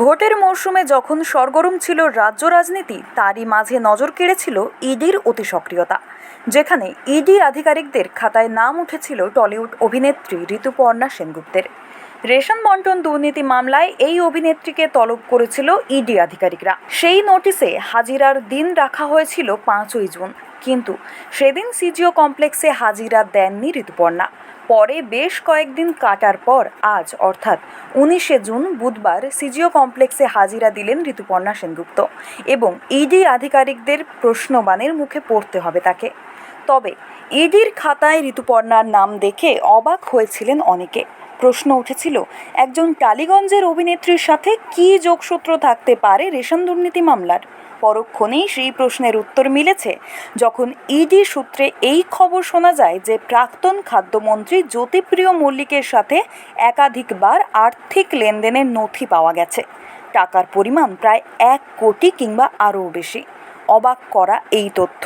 ভোটের মরশুমে যখন সরগরম ছিল রাজ্য রাজনীতি, তারই মাঝে নজর কেড়েছিল ইডির অতি সক্রিয়তা, যেখানে ইডি আধিকারিকদের খাতায় নাম উঠেছিল টলিউড অভিনেত্রী ঋতুপর্ণা সেনগুপ্তের। রেশন বন্টন দুর্নীতি মামলায় এই অভিনেত্রীকে তলব করেছিল ইডি আধিকারিকরা। সেই নোটিশে হাজিরার দিন রাখা হয়েছিল পাঁচই জুন। কিন্তু সেদিন সিজিও কমপ্লেক্সে হাজিরা দেননি ঋতুপর্ণা। পরে বেশ কয়েকদিন কাটার পর আজ, অর্থাৎ উনিশে জুন বুধবার, সিজিও কমপ্লেক্সে হাজিরা দিলেন ঋতুপর্ণা সেনগুপ্ত এবং ইডি আধিকারিকদের প্রশ্নবাণের মুখে পড়তে হবে তাকে। তবে ইডির খাতায় ঋতুপর্ণার নাম দেখে অবাক হয়েছিলেন অনেকে। প্রশ্ন উঠেছিল, একজন টালিগঞ্জের অভিনেত্রীর সাথে কী যোগসূত্র থাকতে পারে রেশন দুর্নীতি মামলার? পরক্ষণেই সেই প্রশ্নের উত্তর মিলেছে, যখন ইডি সূত্রে এই খবর শোনা যায় যে প্রাক্তন খাদ্যমন্ত্রী জ্যোতিপ্রিয় মল্লিকের সাথে একাধিকবার আর্থিক লেনদেনের নথি পাওয়া গেছে। টাকার পরিমাণ প্রায় এক কোটি কিংবা আরও বেশি। অবাক করা এই তথ্য।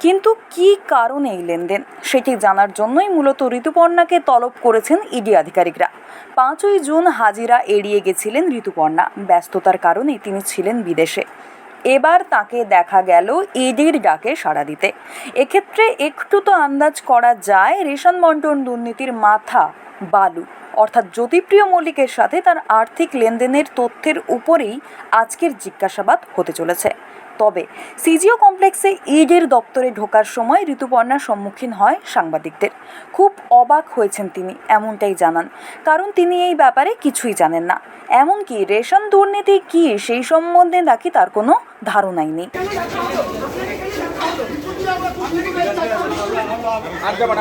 কিন্তু কী কারণে এই লেনদেন? সেটি জানার জন্যই মূলত ঋতুপর্ণাকে তলব করেছেন ইডি আধিকারিকরা। পাঁচই জুন হাজিরা এড়িয়ে গেছিলেন ঋতুপর্ণা। ব্যস্ততার কারণে তিনি ছিলেন বিদেশে। এবার তাকে দেখা গেল ইডির ডাকে সাড়া দিতে। এক্ষেত্রে একটু তো আন্দাজ করা যায় রেশন বন্টন দুর্নীতির মাথা বালু। অর্থাৎ জ্যোতিপ্রিয় মল্লিকের সাথে তার আর্থিক লেনদেনের তথ্যের উপরেই আজকের জিজ্ঞাসাবাদ হতে চলেছে। তবে সিজিও কমপ্লেক্সে ইডির দপ্তরে ঢোকার সময় ঋতুপর্ণার সম্মুখীন হয় সাংবাদিকদের খুব অবাক হয়েছেন তিনি এমনটাই জানান কারণ তিনি এই ব্যাপারে কিছুই জানেন না এমনকি রেশন দুর্নীতি কি সেই সম্বন্ধে নাকি তার কোনো ধারণাই নেই আর যাবেন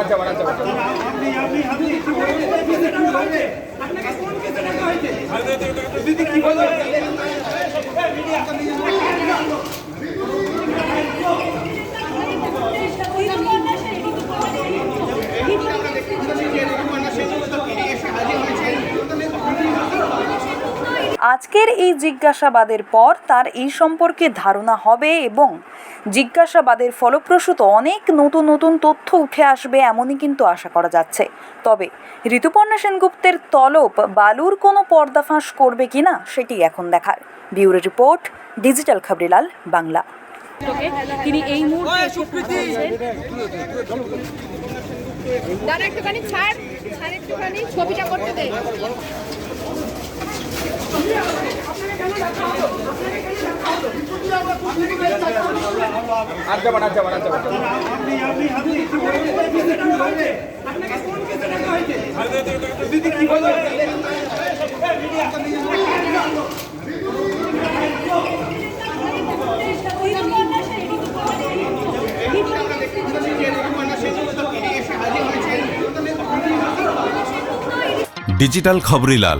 ¡Vamos! ¡Vamos! আজকের এই জিজ্ঞাসাবাদের পর তার এই সম্পর্কে ধারণা হবে এবং জিজ্ঞাসাবাদের ফলপ্রসূত অনেক নতুন নতুন তথ্য উঠে আসবে এমনই কিন্তু আশা করা যাচ্ছে। তবে ঋতুপর্ণা সেনগুপ্তের তলব বালুর কোনো পর্দাফাঁস করবে কিনা সেটি এখন দেখার। Bureau report digital Khaborilal Bangla. তিনি এই মুহূর্তে দাঁড়া একটুখানি ছাড় ছাড় একটুখানি ছবিটা করতে দে। আর যাবেন ডিজিটাল খবরিলাল